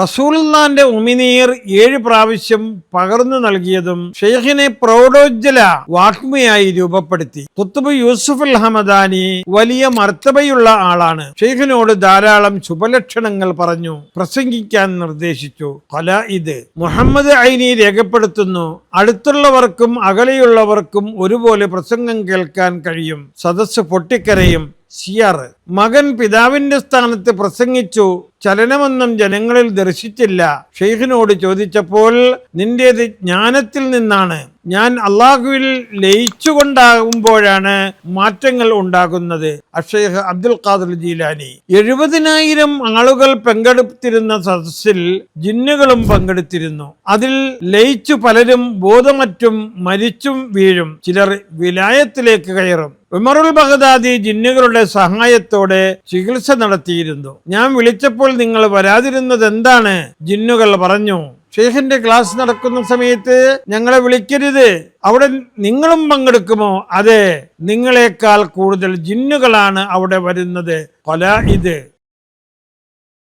റസൂൽന്നാന്റെ ഉമിനീർ ഏഴ് പ്രാവശ്യം പകർന്നു നൽകിയതും ഷെയ്ഖിനെ പ്രൗഢോജ്വല വാഗ്മിയായി രൂപപ്പെടുത്തി. കുത്തുബ് യൂസുഫ് അൽ ഹമദാനി വലിയ മർത്തബയുള്ള ആളാണ്. ഷെയ്ഖിനോട് ധാരാളം ശുഭലക്ഷണങ്ങൾ പറഞ്ഞു പ്രസംഗിക്കാൻ നിർദ്ദേശിച്ചു. കല ഇത്. മുഹമ്മദ് ഐനി രേഖപ്പെടുത്തുന്നു അടുത്തുള്ളവർക്കും അകലെയുള്ളവർക്കും ഒരുപോലെ പ്രസംഗം കേൾക്കാൻ കഴിയും. സദസ്സ് പൊട്ടിക്കരയും. സിയാർ മകൻ പിതാവിന്റെ സ്ഥാനത്ത് പ്രസംഗിച്ചു ചലനമൊന്നും ജനങ്ങളിൽ ദർശിച്ചില്ല. ഷെയ്ഖിനോട് ചോദിച്ചപ്പോൾ നിന്റേത് ജ്ഞാനത്തിൽ നിന്നാണ്. ഞാൻ അള്ളാഹുവിൽ ലയിച്ചുകൊണ്ടാകുമ്പോഴാണ് മാറ്റങ്ങൾ ഉണ്ടാകുന്നത്. അഷേഖ് അബ്ദുൽ ഖാദർ ജീലാനി. എഴുപതിനായിരം ആളുകൾ പങ്കെടുത്തിരുന്ന സദസ്സിൽ ജിന്നുകളും പങ്കെടുത്തിരുന്നു. അതിൽ ലയിച്ചു പലരും ബോധമറ്റും മരിച്ചും വീഴും. ചിലർ വിലായത്തിലേക്ക് കയറും. ഉമറുൽ ബഗദാദി ജിന്നുകളുടെ സഹായത്തോടെ ചികിത്സ നടത്തിയിരുന്നു. ഞാൻ വിളിച്ചപ്പോൾ നിങ്ങൾ വരാതിരുന്നത് എന്താണ്? ജിന്നുകൾ പറഞ്ഞു ഷെയ്ഖിന്റെ ക്ലാസ് നടക്കുന്ന സമയത്ത് ഞങ്ങളെ വിളിക്കരുത്. അവിടെ നിങ്ങളും പങ്കെടുക്കുമോ? അതെ നിങ്ങളെക്കാൾ കൂടുതൽ ജിന്നുകളാണ് അവിടെ വരുന്നത്. കൊല ഇത്.